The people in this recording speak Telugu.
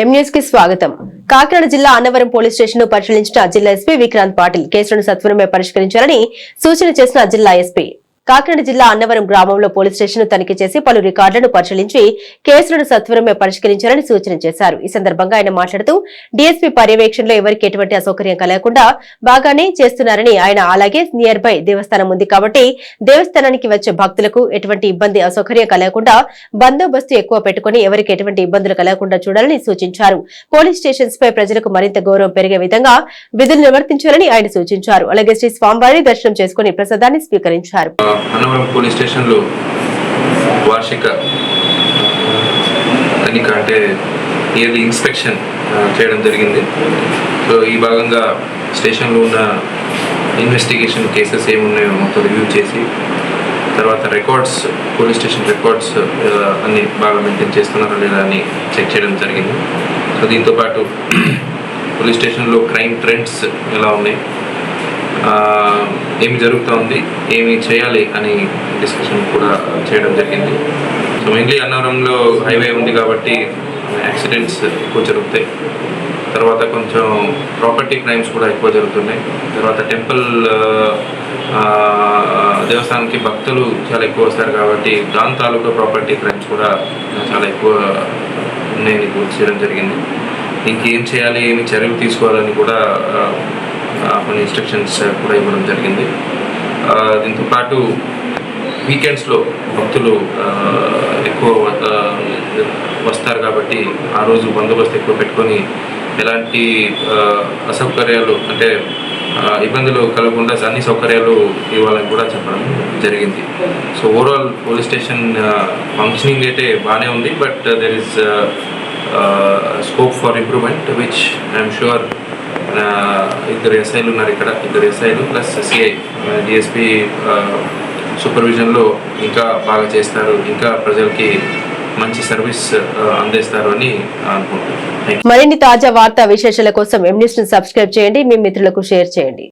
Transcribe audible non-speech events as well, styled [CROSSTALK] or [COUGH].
ఎం కి స్వాగతం. కాకినాడ జిల్లా అన్నవరం పోలీస్ స్టేషన్ను పరిశీలించిన జిల్లా ఎస్పీ విక్రాంత్ పాటిల్ కేసులను సత్వరమే పరిష్కరించాలని సూచన చేసిన జిల్లా ఎస్పీ. కాకినాడ జిల్లా అన్నవరం గ్రామంలో పోలీస్ స్టేషన్ తనిఖీ చేసి పలు రికార్డులను పరిశీలించి కేసులను సత్వరమే పరిష్కరించాలని సూచన చేశారు. ఈ సందర్భంగా ఆయన మాట్లాడుతూ డీఎస్పీ పర్యవేక్షణలో ఎవరికి ఎటువంటి అసౌకర్యం కలగకుండా బాగానే చేస్తున్నారని ఆయన అలాగే నియర్ బై దేవస్థానం ఉంది కాబట్టి దేవస్థానానికి వచ్చే భక్తులకు ఎటువంటి ఇబ్బంది అసౌకర్యం కలగకుండా బందోబస్తు ఎక్కువ పెట్టుకుని ఎవరికి ఎటువంటి ఇబ్బందులు కలగకుండా చూడాలని సూచించారు. పోలీస్ స్టేషన్స్ పై ప్రజలకు మరింత గౌరవం పెరిగే విధంగా విధులు నిర్వర్తించాలని ఆయన సూచించారు. అలాగే శ్రీ స్వామివారి దర్శనం చేసుకుని ప్రసాదాన్ని స్వీకరించారు. అన్నవరం పోలీస్ స్టేషన్లో వార్షిక తనిఖ అంటే ఇయర్లీ ఇన్స్పెక్షన్ చేయడం జరిగింది. సో ఈ భాగంగా స్టేషన్లో ఉన్న ఇన్వెస్టిగేషన్ కేసెస్ ఏమున్నాయో మొత్తం రివ్యూ చేసి తర్వాత రికార్డ్స్ పోలీస్ స్టేషన్ రికార్డ్స్ అన్ని బాగా మెయింటైన్ చేస్తున్నారా లేదా అని చెక్ చేయడం జరిగింది. సో దీంతో పాటు [CLEARS THROAT] పోలీస్ స్టేషన్లో క్రైమ్ ట్రెండ్స్ ఎలా ఉన్నాయి? ఏమి జరుగుతోంది ఏమి చేయాలి అని డిస్కషన్ కూడా చేయడం జరిగింది. సో మెయిన్లీ అన్నవరంలో హైవే ఉంది కాబట్టి యాక్సిడెంట్స్ ఎక్కువ జరుగుతాయి. తర్వాత కొంచెం ప్రాపర్టీ క్రైమ్స్ కూడా ఎక్కువ జరుగుతున్నాయి. తర్వాత టెంపుల్ దేవస్థానానికి భక్తులు చాలా ఎక్కువ వస్తారు కాబట్టి దాని తాలూకా ప్రాపర్టీ క్రైమ్స్ కూడా చాలా ఎక్కువ ఉన్నాయని గుర్తు చేయడం జరిగింది. ఇంకేం చేయాలి ఏమి చర్యలు తీసుకోవాలని కూడా కొన్ని ఇన్స్ట్రక్షన్స్ uh, కూడా ఇవ్వడం జరిగింది. దీంతో పాటు వీకెండ్స్లో భక్తులు ఎక్కువ వస్తారు కాబట్టి ఆ రోజు బందోబస్తు ఎక్కువ పెట్టుకొని ఎలాంటి అసౌకర్యాలు అంటే ఇబ్బందులు కలగకుండా అన్ని సౌకర్యాలు ఇవ్వాలని కూడా చెప్పడం జరిగింది. So overall police station functioning అయితే బాగానే ఉంది but there is scope for improvement which I'm sure ఇద్దరు ఎస్ఐలు ఉన్నారు ఇక్కడ. ఇద్దరు ఎస్ఐలు ప్లస్ సిఐ డిఎస్పి సూపర్విజన్లో ఇంకా బాగా చేస్తారు. ఇంకా ప్రజలకి మంచి సర్వీస్ అందిస్తారు అని అనుకుంటున్నాను. మరిన్ని తాజా వార్తా విశేషాల కోసం ఎం ను సబ్స్క్రైబ్ చేయండి. మీ మిత్రులకు షేర్ చేయండి.